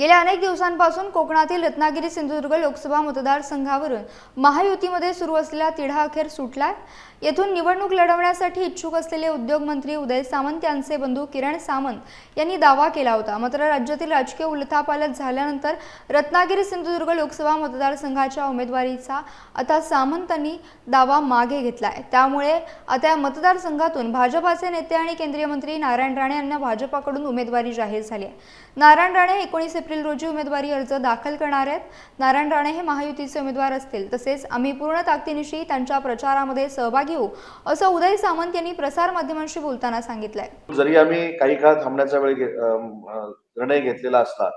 गेल्या अनेक दिवसांपासून कोकणातील रत्नागिरी सिंधुदुर्ग लोकसभा मतदारसंघावरून महायुतीमध्ये सुरू असलेला तिढा अखेर सुटलाय. येथून निवडणूक लढवण्यासाठी इच्छुक असलेले उद्योगमंत्री उदय सामंत यांचे बंधू किरण सामंत यांनी दावा केला होता. मात्र राज्यातील राजकीय उलथापालथ झाल्यानंतर रत्नागिरी सिंधुदुर्ग लोकसभा मतदारसंघाच्या उमेदवारीचा आता सामंतांनी दावा मागे घेतलाय. त्यामुळे आता या मतदारसंघातून भाजपाचे नेते आणि केंद्रीय मंत्री नारायण राणे यांना भाजपाकडून उमेदवारी जाहीर झाली आहे. नारायण राणे एकोणीस एप्रिल रोजी उमेदवारी अर्ज दाखल करणार आहेत. नारायण राणे हे महायुतीचे उमेदवार असतील. तसेच आम्ही पूर्ण ताकदीनिशी त्यांच्या प्रचारामध्ये सहभागी होऊ असं उदय सामंत यांनी प्रसारमाध्यमांशी बोलताना सांगितलंय. जरी आम्ही काही काळ थांबण्याचा वेळ निर्णय घेतलेला असला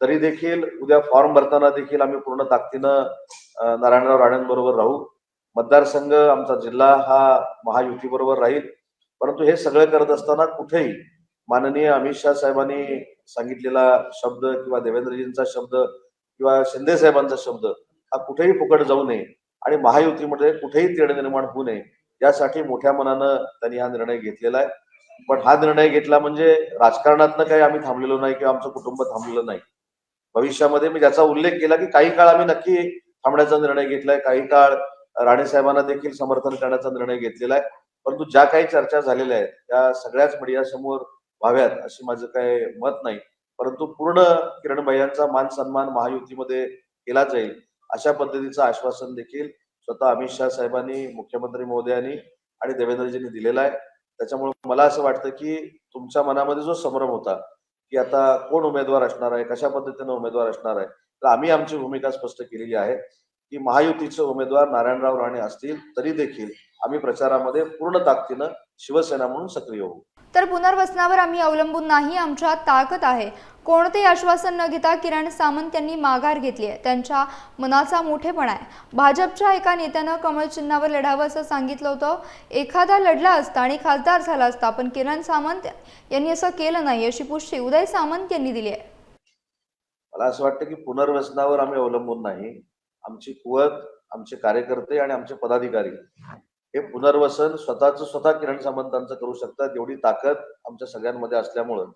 तरी देखील उद्या फॉर्म भरताना देखील आम्ही पूर्ण ताकदीनं नारायणराव राणेंबरोबर राहू. मतदारसंघ आमचा जिल्हा हा महायुती बरोबर राहील. परंतु हे सगळं करत असताना कुठेही माननीय अमित शाह साहेबांनी सांगितलेला शब्द किंवा देवेंद्रजींचा शब्द किंवा शिंदे साहेबांचा शब्द हा कुठेही फुकट जाऊ नये आणि महायुतीमध्ये कुठेही तेढ निर्माण होऊ नये यासाठी मोठ्या मनानं त्यांनी हा निर्णय घेतलेला आहे. पण हा निर्णय घेतला म्हणजे राजकारणातनं काही आम्ही थांबलेलो नाही किंवा आमचं कुटुंब थांबलेलं नाही. भविष्यामध्ये मी ज्याचा उल्लेख केला की काही काळ आम्ही नक्की थांबण्याचा निर्णय घेतलाय काही काळ राणे साहेबांना देखील समर्थन करण्याचा निर्णय घेतलेला आहे. परंतु ज्या काही चर्चा झालेल्या आहेत त्या सगळ्याच मीडिया समोर व्हाव्यात अशी माझं काय मत नाही. परंतु पूर्ण किरण यांचा मान सन्मान महायुतीमध्ये केला जाईल अशा पद्धतीचं आश्वासन देखील स्वतः अमित शहा साहेबांनी मुख्यमंत्री महोदयांनी आणि देवेंद्रजींनी दिलेला आहे. त्याच्यामुळे मला असं वाटतं की तुमच्या मनामध्ये जो संभ्रम होता की आता कोण उमेदवार असणार आहे कशा पद्धतीनं उमेदवार असणार आहे तर आम्ही आमची भूमिका स्पष्ट केलेली आहे की महायुतीचे उमेदवार नारायणराव राणे असतील तरी देखील आम्ही प्रचारामध्ये पूर्ण ताकदीनं शिवसेना म्हणून सक्रिय होऊ. तर पुनर्वसनावर आम्ही अवलंबून नाही आमच्या ताकद आहे. कोणतेही आश्वासन न घेता किरण सामंत यांनी माघार घेतली आहे. त्यांच्या मनाचा मोठेपणा आहे. भाजपच्या एका नेत्यानं कमळ चिन्हावर लढावं असं सांगितलं होतं. एखादा लढला असता आणि खासदार झाला असता पण किरण सामंत यांनी असं केलं नाही अशी पुष्टी उदय सामंत यांनी दिली आहे. मला असं वाटतं की पुनर्वसनावर आम्ही अवलंबून नाही. आमची कुवत आमचे कार्यकर्ते आणि आमचे पदाधिकारी हे पुनर्वसन स्वतःच स्वतः किरण सामंतांचं करू शकतात एवढी ताकद आमच्या सगळ्यांमध्ये असल्यामुळं.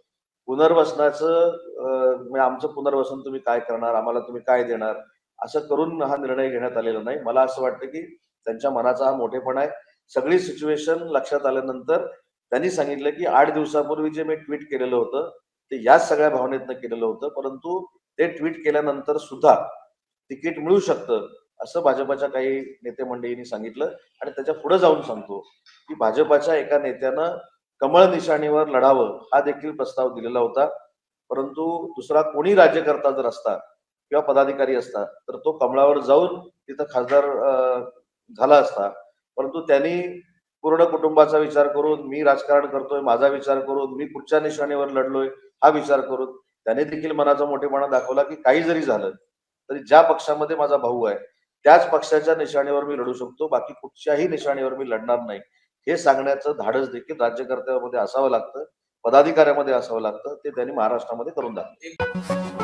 पुनर्वसनाचं म्हणजे आमचं पुनर्वसन तुम्ही काय करणार आम्हाला तुम्ही काय देणार असं करून हा निर्णय घेण्यात आलेला नाही. मला असं वाटतं की त्यांच्या मनाचा हा मोठेपणा आहे. सगळी सिच्युएशन लक्षात आल्यानंतर त्यांनी सांगितलं की आठ दिवसापूर्वी जे मी ट्विट केलेलं होतं ते याच सगळ्या भावनेतनं केलेलं होतं परंतु ते ट्विट केल्यानंतर सुद्धा तिकीट मिळू शकतं असं भाजपाच्या काही नेते मंडळींनी सांगितलं आणि त्याच्या पुढे जाऊन सांगतो की भाजपाच्या एका नेत्यानं कमळ निशाणीवर लढावं हा देखील प्रस्ताव दिलेला होता. परंतु दुसरा कोणी राज्यकर्ता जर असता किंवा पदाधिकारी असता तर तो कमळावर जाऊन तिथं खासदार झाला असता. परंतु त्यांनी पूर्ण कुटुंबाचा विचार करून मी राजकारण करतोय माझा विचार करून मी कुठच्या निशाणीवर लढलोय हा विचार करून त्याने देखील मनाचा मोठेपणा दाखवला की काही जरी झालं तरी ज्या पक्षामध्ये माझा भाऊ आहे त्याच पक्षाच्या निशाणीवर मी लढू शकतो बाकी कुठच्याही निशाणीवर मी लढणार नाही. हे सांगण्याचं धाडस देखील राज्यकर्त्यामध्ये असावं लागतं पदाधिकाऱ्यामध्ये असावं लागतं ते त्यांनी महाराष्ट्रामध्ये करून दाखवलं.